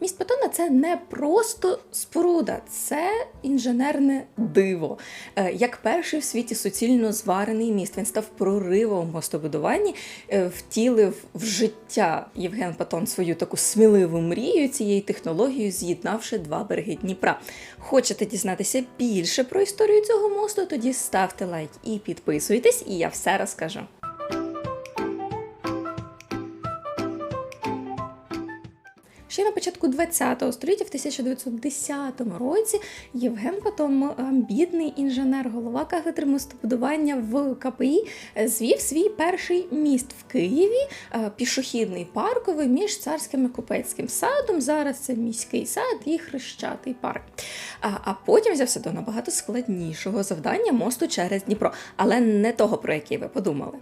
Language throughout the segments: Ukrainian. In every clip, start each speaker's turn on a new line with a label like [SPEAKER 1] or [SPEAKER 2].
[SPEAKER 1] Міст Патона це не просто споруда, це інженерне диво. Е, Як перший в світі суцільно зварений міст, він став проривом в мостобудуванні, е, втілив в життя Євген Патон свою таку сміливу мрію цією технологією, з'єднавши два береги Дніпра. Хочете дізнатися більше про історію цього мосту? Тоді ставте лайк і підписуйтесь, і я все розкажу. Початку ХХ століття, в 1910 році, Євген Патом, амбітний інженер, голова кафедри мостобудування в КПІ, е, звів свій перший міст в Києві, е, пішохідний парковий між царським і купецьким садом. Зараз це міський сад і хрещатий парк. А потім взявся до набагато складнішого завдання мосту через Дніпро, але не того, про який ви подумали.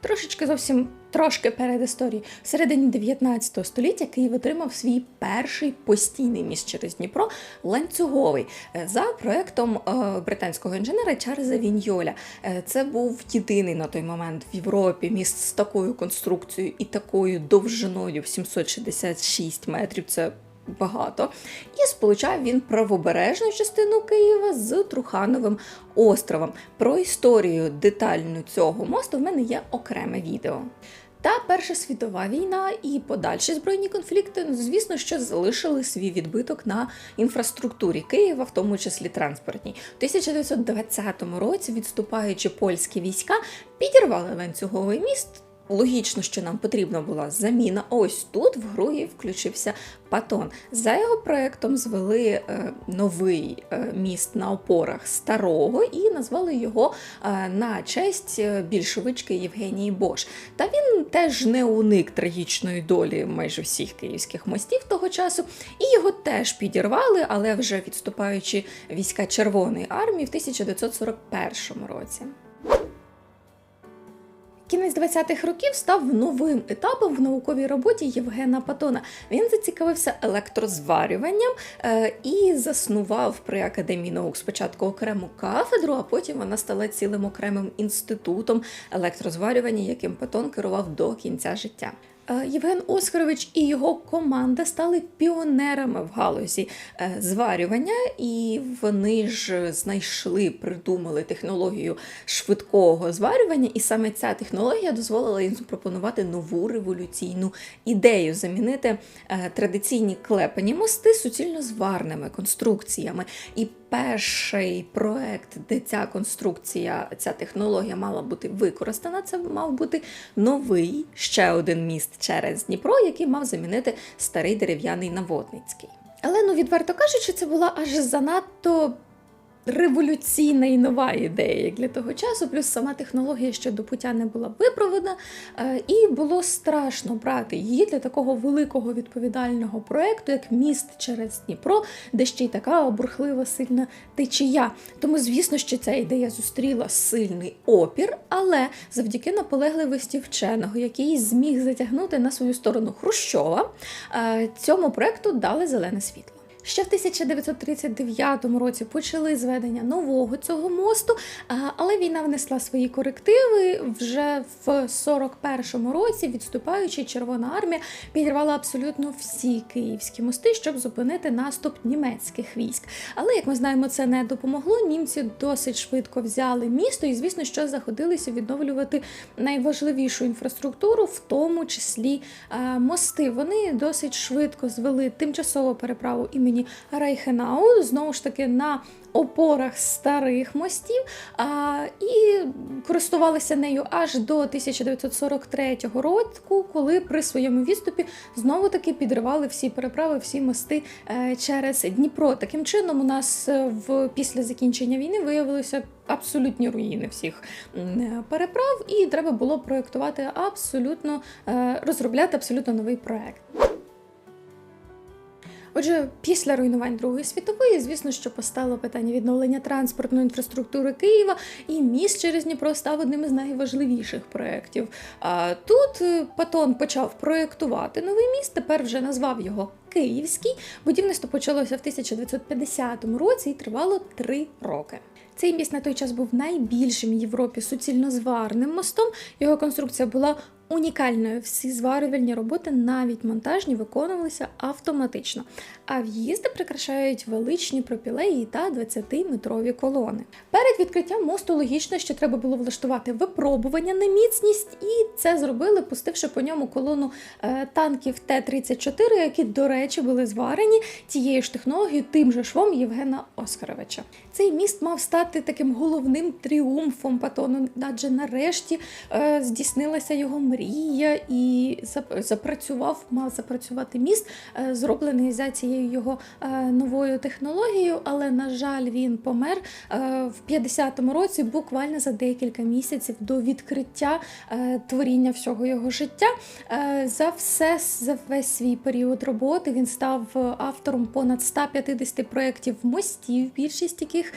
[SPEAKER 1] Трошечки зовсім трошки перед історією. В середині 19 століття Київ отримав свій перший постійний міст через Дніпро ланцюговий е, за проектом е, британського інженера Чарльза Віньоля. Е, Це був єдиний на той момент в Європі міст з такою конструкцією і такою довжиною в 766 метрів. Це багато. І сполучав він правобережну частину Києва з Трухановим островом. Про історію детальну цього мосту в мене є окреме відео. Та Перша світова війна і подальші збройні конфлікти, ну, звісно, що залишили свій відбиток на інфраструктурі Києва, в тому числі транспортній. У 1920 році, відступаючи польські війська, підірвали ланцюговий міст. Логічно, що нам потрібна була заміна. Ось тут в гру і включився Патон. За його проектом звели е, новий е, міст на опорах старого і назвали його е, на честь більшовички Євгенії Бош. Та він теж не уник трагічної долі майже всіх київських мостів того часу, і його теж підірвали, але вже відступаючи війська Червоної армії в 1941 році. Кінець 20-х років став новим етапом в науковій роботі Євгена Патона. Він зацікавився електрозварюванням е, і заснував при академії наук спочатку окрему кафедру, а потім вона стала цілим окремим інститутом електрозварювання, яким Патон керував до кінця життя. Е, Євген Оскарович і його команда стали піонерами в галузі е, зварювання, і вони ж знайшли, придумали технологію швидкого зварювання, і саме ця технологія дозволила їм запропонувати нову революційну ідею замінити е, традиційні клепані мости суцільно зварними конструкціями. І перший проект, де ця конструкція, ця технологія мала бути використана, це мав бути новий ще один міст через Дніпро, який мав замінити старий дерев'яний Наводницький. Але ну відверто кажучи, це була аж занадто. Революційна і нова ідея як для того часу, плюс сама технологія ще до пуття не була випроводена, е, і було страшно брати її для такого великого відповідального проекту, як міст через Дніпро, де ще й така бурхлива сильна течія. Тому, звісно, що ця ідея зустріла сильний опір, але завдяки наполегливості вченого, який зміг затягнути на свою сторону Хрущова, е, цьому проекту дали зелене світло. Ще в 1939 році почали зведення нового цього мосту, але війна внесла свої корективи. Вже в 41-му році, відступаючи, Червона армія підірвала абсолютно всі київські мости, щоб зупинити наступ німецьких військ. Але як ми знаємо, це не допомогло. Німці досить швидко взяли місто, і звісно, що заходилися відновлювати найважливішу інфраструктуру, в тому числі мости. Вони досить швидко звели тимчасову переправу імені Райхенау, знову ж таки на опорах старих мостів, а, і користувалися нею аж до 1943 року, коли при своєму відступі знову таки підривали всі переправи, всі мости е, через Дніпро. Таким чином, у нас е, в після закінчення війни виявилося абсолютні руїни всіх е, переправ, і треба було проєктувати абсолютно розробляти абсолютно новий проект. Отже, після руйнувань Другої світової, звісно, що постало питання відновлення транспортної інфраструктури Києва, і міст через Дніпро став одним із найважливіших проєктів. А тут е, Патон почав проєктувати новий міст, тепер вже назвав його Київський. Будівництво почалося в 1950 році і тривало три роки. Цей міст на той час був найбільшим в Європі суцільнозварним мостом. Його конструкція була унікальною. Всі зварювальні роботи, навіть монтажні, виконувалися автоматично. А в'їзди прикрашають величні пропілеї та 20-метрові колони. Перед відкриттям мосту логічно, що треба було влаштувати випробування на міцність, і це зробили, пустивши по ньому колону е, танків Т-34, які, до речі, були зварені тією ж технологією, тим же швом Євгена Оскаровича. Цей міст мав стати таким головним тріумфом Патону, адже нарешті е, здійснилася його мрія і запрацював, мав запрацювати міст, е, зроблений за цією його е, новою технологією. Але на жаль, він помер е, в 50-му році, буквально за декілька місяців до відкриття творіння всього його життя. За все за весь свій період роботи він став автором понад 150 проєктів мостів, більшість яких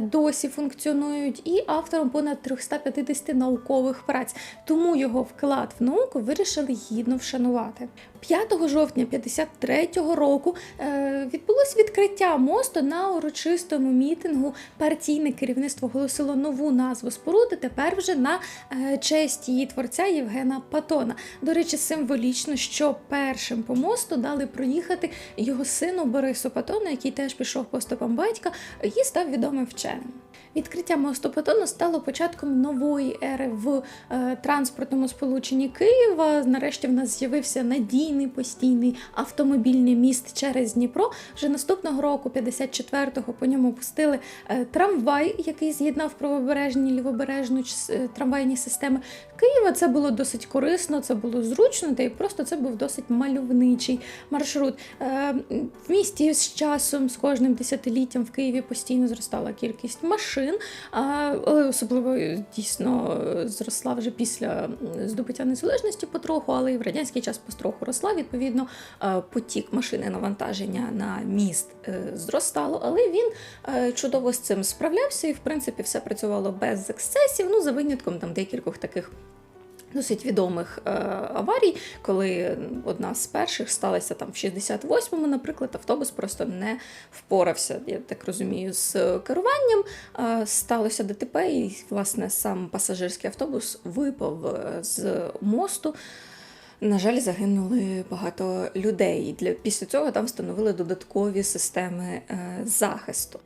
[SPEAKER 1] досі функціонують, і автором понад 350 наукових праць. Тому його вклад в науку вирішили гідно вшанувати. 5 жовтня 53-го року е, відбулось відкриття мосту на урочистому мітингу. Партійне керівництво оголосило нову назву споруди. Тепер вже на е, честь її творця Євгена Патона. До речі, символічно, що першим по мосту дали проїхати його сину Борису Патону, який теж пішов по стопам батька і став відомим вченим. Відкриття мосту Патону стало початком нової ери в е, транспортному сполученні Києва. Нарешті в нас з'явився надійний постійний автомобільний міст через Дніпро. Вже наступного року, 54-го, по ньому пустили е, трамвай, який з'єднав правобережні лівобережну е, трамвайні системи Києва. Це було досить корисно, це було зручно, та й просто це був досить мальовничий маршрут. В місті з часом, з кожним десятиліттям в Києві постійно зростала кількість машин, а, але особливо дійсно зросла вже після здобуття незалежності потроху, але і в радянський час потроху росла. Відповідно, потік машини навантаження на міст е, зростало, але він е, чудово з цим справлявся, і в принципі все працювало без ексцесів. Ну за винятком там декількох таких. Досить відомих е, аварій, коли одна з перших сталася там в 68-му, наприклад, автобус просто не впорався, я так розумію, з керуванням. Е, сталося ДТП, і власне сам пасажирський автобус випав е, з мосту. На жаль, загинули багато людей. Для після цього там встановили додаткові системи е, захисту.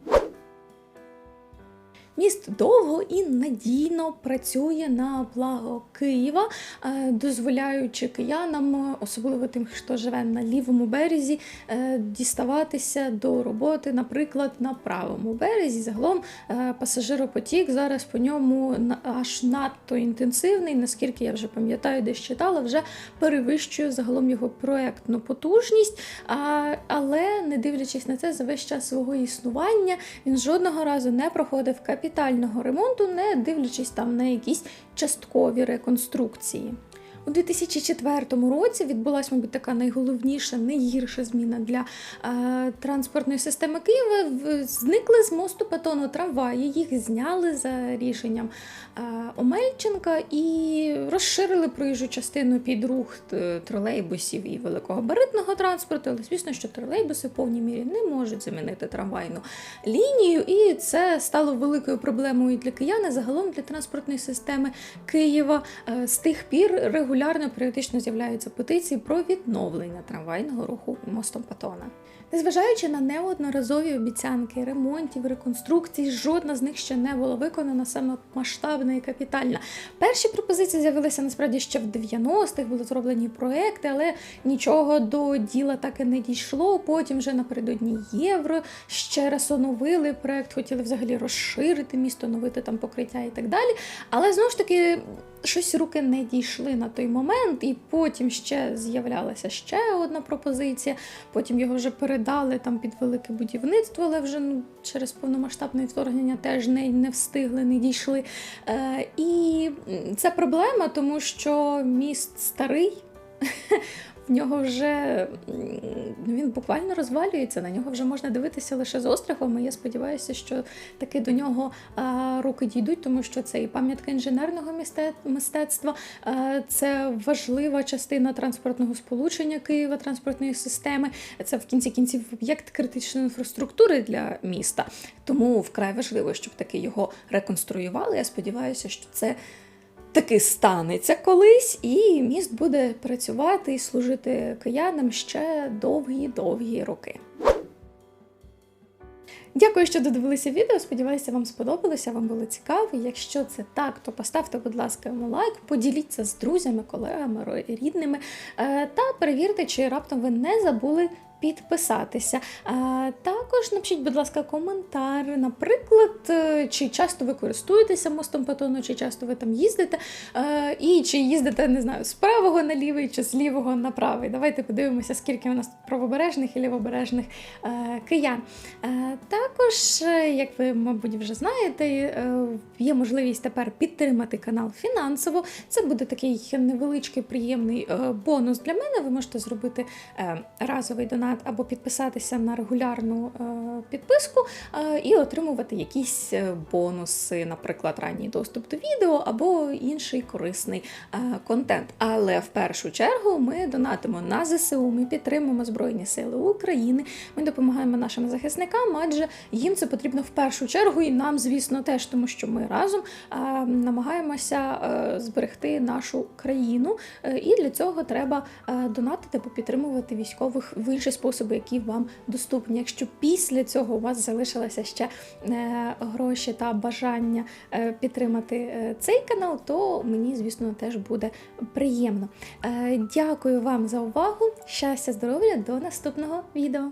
[SPEAKER 1] Міст довго і надійно працює на благо Києва, е, дозволяючи киянам, особливо тим, хто живе на лівому березі, е, діставатися до роботи, наприклад, на правому березі. Загалом е, пасажиропотік зараз по ньому аж надто інтенсивний, наскільки я вже пам'ятаю, десь читала, вже перевищує загалом його проектну потужність. Але не дивлячись на це, за весь час свого існування він жодного разу не проходив капітального ремонту, не дивлячись там на якісь часткові реконструкції. У 2004 році відбулася, мабуть, така найголовніша, найгірша зміна для е, транспортної системи Києва. Зникли з мосту Патону трамваї, їх зняли за рішенням е, Омельченка і розширили проїжджу частину під рух е, тролейбусів і великогабаритного транспорту. Але звісно, що тролейбуси в повній мірі не можуть замінити трамвайну лінію, і це стало великою проблемою для киян, загалом для транспортної системи Києва. Е, З тих пір регулярно періодично з'являються петиції про відновлення трамвайного руху мостом Патона. Незважаючи на неодноразові обіцянки ремонтів, реконструкцій, жодна з них ще не була виконана саме масштабна і капітальна. Перші пропозиції з'явилися насправді ще в 90-х, були зроблені проекти, але нічого до діла так і не дійшло. Потім вже напередодні євро ще раз оновили проект, хотіли взагалі розширити місто, оновити там покриття і так далі. Але знову ж таки. Щось руки не дійшли на той момент, і потім ще з'являлася ще одна пропозиція. Потім його вже передали там під велике будівництво, але вже ну, через повномасштабне вторгнення теж не, не встигли, не дійшли. Е, і це проблема, тому що міст старий. В нього вже він буквально розвалюється, на нього вже можна дивитися лише з острахом. І я сподіваюся, що таки до нього руки дійдуть, тому що це і пам'ятка інженерного мистецтва, це важлива частина транспортного сполучення Києва, транспортної системи. Це в кінці кінців об'єкт критичної інфраструктури для міста. Тому вкрай важливо, щоб таки його реконструювали. Я сподіваюся, що це таки станеться колись, і міст буде працювати і служити киянам ще довгі-довгі роки. Дякую, що додивилися відео. Сподіваюся, вам сподобалося, вам було цікаво. Якщо це так, то поставте, будь ласка, йому лайк, поділіться з друзями, колегами, рідними е, та перевірте, чи раптом ви не забули. Підписатися. Також напишіть, будь ласка, коментар. Наприклад, е, чи часто ви користуєтеся мостом Патону, чи часто ви там їздите, е, і чи їздите, не знаю, з правого на лівий, чи з лівого на правий. Давайте подивимося, скільки у нас правобережних і лівобережних е, киян. Також, як ви, мабуть, вже знаєте, є можливість тепер підтримати канал фінансово. Це буде такий невеличкий приємний бонус для мене. Ви можете зробити разовий донат або підписатися на регулярну е, підписку е, і отримувати якісь е, бонуси, наприклад, ранній доступ до відео або інший корисний контент. Але в першу чергу ми донатимо на ЗСУ, ми підтримуємо Збройні Сили України, ми допомагаємо нашим захисникам, адже їм це потрібно в першу чергу, і нам, звісно, теж, тому що ми разом намагаємося зберегти нашу країну. І для цього треба донатити або підтримувати військових в інші способи, які вам доступні. Якщо після цього у вас залишилося ще е, гроші та бажання е, підтримати е, цей канал, то мені, звісно, теж буде приємно. Дякую вам за увагу. Щастя, здоров'я, до наступного відео.